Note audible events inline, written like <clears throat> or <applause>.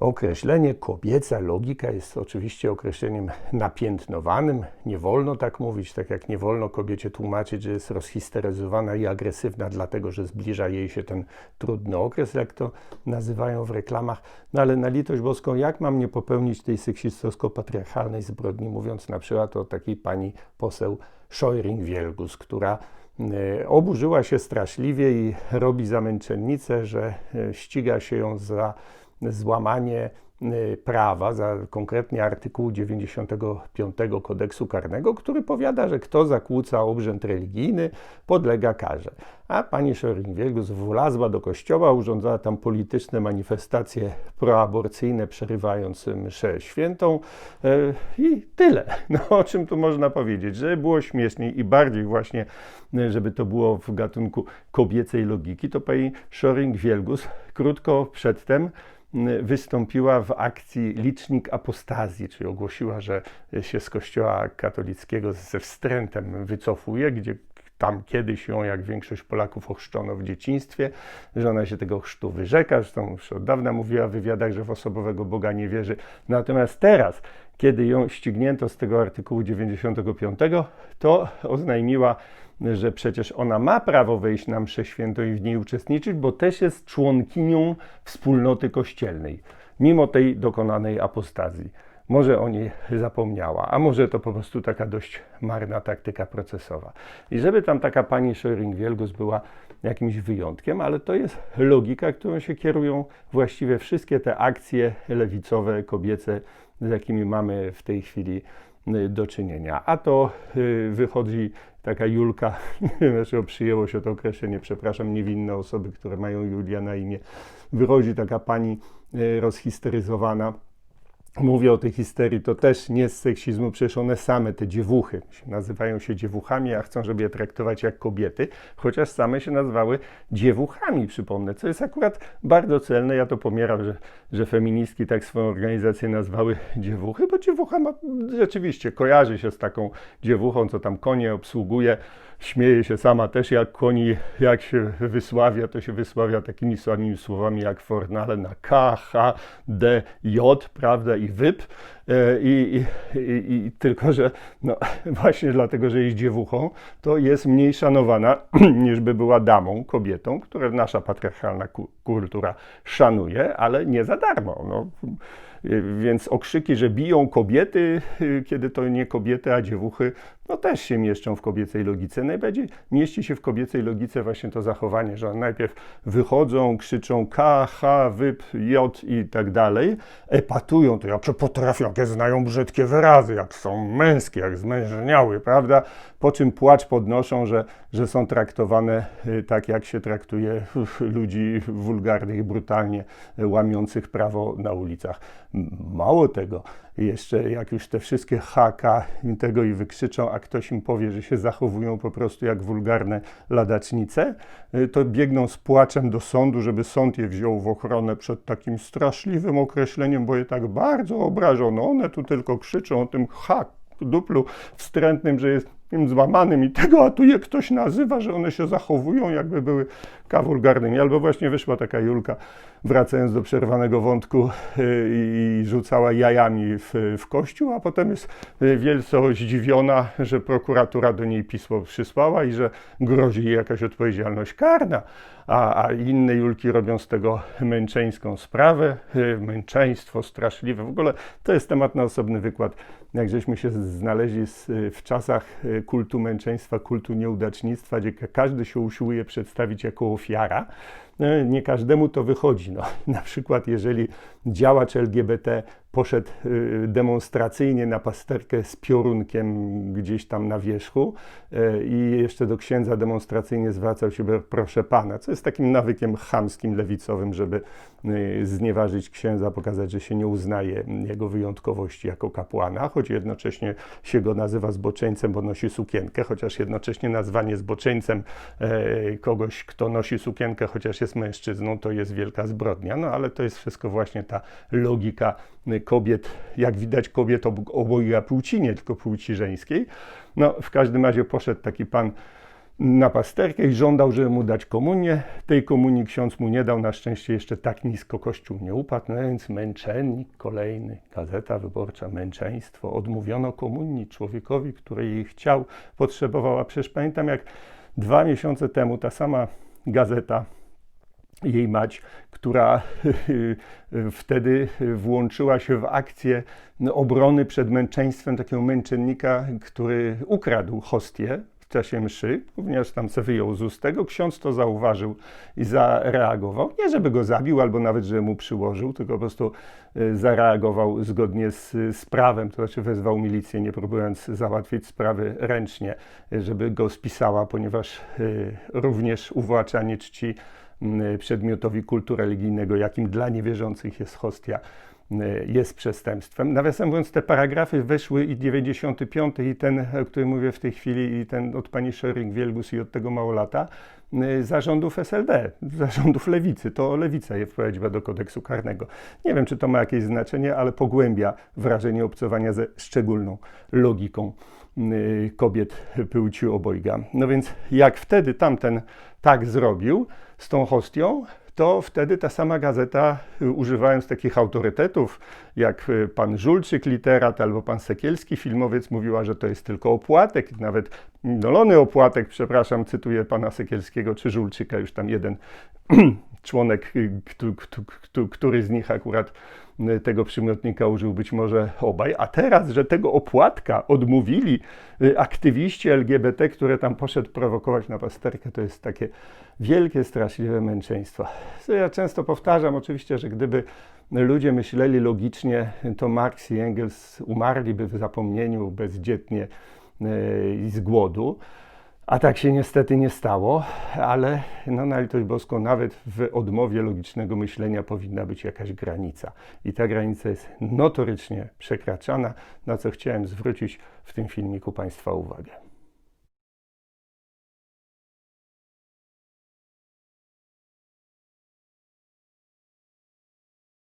Określenie kobieca logika jest oczywiście określeniem napiętnowanym. Nie wolno tak mówić, tak jak nie wolno kobiecie tłumaczyć, że jest rozhisteryzowana i agresywna, dlatego że zbliża jej się ten trudny okres, jak to nazywają w reklamach. No ale na litość boską, jak mam nie popełnić tej seksistowsko-patriarchalnej zbrodni, mówiąc na przykład o takiej pani poseł Scheuring-Wielgus, która e, oburzyła się straszliwie i robi zamęczennicę, że e, ściga się ją za złamanie prawa, za konkretnie artykułu 95 kodeksu karnego, który powiada, że kto zakłóca obrzęd religijny, podlega karze. A pani Schering-Wielgus wlazła do kościoła, urządzała tam polityczne manifestacje proaborcyjne, przerywając mszę świętą y, i tyle. <laughs> No o czym tu można powiedzieć? Żeby było śmieszniej i bardziej właśnie, y, żeby to było w gatunku kobiecej logiki, to pani Schering-Wielgus krótko przedtem wystąpiła w akcji Licznik Apostazji, czyli ogłosiła, że się z Kościoła katolickiego ze wstrętem wycofuje, gdzie tam kiedyś ją, jak większość Polaków, ochrzczono w dzieciństwie, że ona się tego chrztu wyrzeka. Zresztą już od dawna mówiła w wywiadach, że w osobowego Boga nie wierzy. Natomiast teraz, kiedy ją ścignięto z tego artykułu 95, to oznajmiła, że przecież ona ma prawo wejść na mszę świętą i w niej uczestniczyć, bo też jest członkinią wspólnoty kościelnej, mimo tej dokonanej apostazji. Może o niej zapomniała, a może to po prostu taka dość marna taktyka procesowa. I żeby tam taka pani Schering-Wielgus była jakimś wyjątkiem, ale to jest logika, którą się kierują właściwie wszystkie te akcje lewicowe, kobiece, z jakimi mamy w tej chwili y, do czynienia. A to y, wychodzi taka Julka, <laughs> znaczy przyjęło się to określenie, przepraszam, niewinne osoby, które mają Julia na imię, wychodzi taka pani rozhisteryzowana, Mówię o tej histerii, to też nie z seksizmu, przecież one same, te dziewuchy, nazywają się dziewuchami, a chcą, żeby je traktować jak kobiety, chociaż same się nazywały dziewuchami, przypomnę, co jest akurat bardzo celne. Ja to pomieram, że, że feministki tak swoją organizację nazwały dziewuchy, bo dziewucha ma, rzeczywiście kojarzy się z taką dziewuchą, co tam konie obsługuje, śmieje się sama też jak koni, jak się wysławia, to się wysławia takimi samymi słowami jak Fornale na K, H, D, J, prawda, i wyp. E, I, i, i, tylko, że no, <laughs> właśnie dlatego, że jest dziewuchą, to jest mniej szanowana <clears throat> niż by była damą, kobietą, które nasza patriarchalna kultura szanuje, ale nie za darmo. No. Więc okrzyki, że biją kobiety, kiedy to nie kobiety, a dziewuchy, no też się mieszczą w kobiecej logice. Najbardziej mieści się w kobiecej logice właśnie to zachowanie, że najpierw wychodzą, krzyczą K, H, wyp, J i tak dalej, epatują to, jak potrafią, jakie znają brzydkie wyrazy, jak są męskie, jak zmężniały, prawda? Po czym płacz podnoszą, że, że są traktowane y, tak, jak się traktuje ludzi wulgarnych brutalnie łamiących prawo na ulicach. Mało tego, jeszcze jak już te wszystkie haka tego i wykrzyczą, a ktoś im powie, że się zachowują po prostu jak wulgarne ladacznice, y, to biegną z płaczem do sądu, żeby sąd je wziął w ochronę przed takim straszliwym określeniem, bo je tak bardzo obrażono. One tu tylko krzyczą o tym hak, duplu wstrętnym, że jest im złamanym i tego, a tu je ktoś nazywa, że one się zachowują, jakby były kawulgarnymi. Albo właśnie wyszła taka Julka, wracając do przerwanego wątku y, i rzucała jajami w, w kościół, a potem jest wielce zdziwiona, że prokuratura do niej pismo przysłała i że grozi jej jakaś odpowiedzialność karna. A, a inne Julki robią z tego męczeńską sprawę, y, męczeństwo straszliwe. W ogóle to jest temat na osobny wykład. Jak żeśmy się znaleźli w czasach kultu męczeństwa, kultu nieudacznictwa, gdzie każdy się usiłuje przedstawić jako ofiara, no, nie każdemu to wychodzi. No, <laughs> na przykład, jeżeli działacz LGBT poszedł y, demonstracyjnie na pasterkę z piorunkiem gdzieś tam na wierzchu y, i jeszcze do księdza demonstracyjnie zwracał się, proszę pana, co jest takim nawykiem chamskim, lewicowym, żeby y, znieważyć księdza, pokazać, że się nie uznaje jego wyjątkowości jako kapłana, choć jednocześnie się go nazywa zboczeńcem, bo nosi sukienkę, chociaż jednocześnie nazwanie zboczeńcem kogoś, kto nosi sukienkę, chociaż jest mężczyzną, to jest wielka zbrodnia. No ale to jest wszystko właśnie ta logika kobiet, jak widać kobiet obojga płci, nie tylko płci żeńskiej. No w każdym razie poszedł taki pan na pasterkę i żądał, żeby mu dać komunię. Tej komunii ksiądz mu nie dał, na szczęście jeszcze tak nisko kościół nie upadł, no więc męczennik kolejny, gazeta wyborcza, męczeństwo. Odmówiono komunii człowiekowi, który jej chciał, potrzebował, a przecież pamiętam jak dwa miesiące temu ta sama gazeta jej mać, która <laughs> wtedy włączyła się w akcję obrony przed męczeństwem takiego męczennika, który ukradł hostię czasie mszy, również tam se wyjął z ust tego, ksiądz to zauważył i zareagował. Nie, żeby go zabił albo nawet, żeby mu przyłożył, tylko po prostu y, zareagował zgodnie z, z prawem, to znaczy wezwał milicję, nie próbując załatwić sprawy ręcznie, żeby go spisała, ponieważ y, również uwłaczanie czci przedmiotowi kultu religijnego, jakim dla niewierzących jest hostia, jest przestępstwem. Nawiasem mówiąc, te paragrafy weszły i 95 i ten, o którym mówię w tej chwili, i ten od pani Schering-Wielgus i od tego mało lata, zarządów SLD, zarządów lewicy. To lewica je wprowadziła do kodeksu karnego. Nie wiem, czy to ma jakieś znaczenie, ale pogłębia wrażenie obcowania ze szczególną logiką kobiet płci obojga. No więc jak wtedy tamten tak zrobił z tą hostią, to wtedy ta sama gazeta, y, używając takich autorytetów jak y, pan Żulczyk, literat, albo pan Sekielski, filmowiec, mówiła, że to jest tylko opłatek, nawet dolony opłatek, przepraszam, cytuję pana Sekielskiego czy Żulczyka, już tam jeden <clears throat> członek, y, który z nich akurat tego przymiotnika użył być może obaj, a teraz, że tego opłatka odmówili aktywiści LGBT, które tam poszedł prowokować na pasterkę, to jest takie wielkie, straszliwe męczeństwo. Co ja często powtarzam, oczywiście, że gdyby ludzie myśleli logicznie, to Marx i Engels umarliby w zapomnieniu bezdzietnie i z głodu. A tak się niestety nie stało, ale no, na litość boską, nawet w odmowie logicznego myślenia powinna być jakaś granica. I ta granica jest notorycznie przekraczana, na co chciałem zwrócić w tym filmiku Państwa uwagę.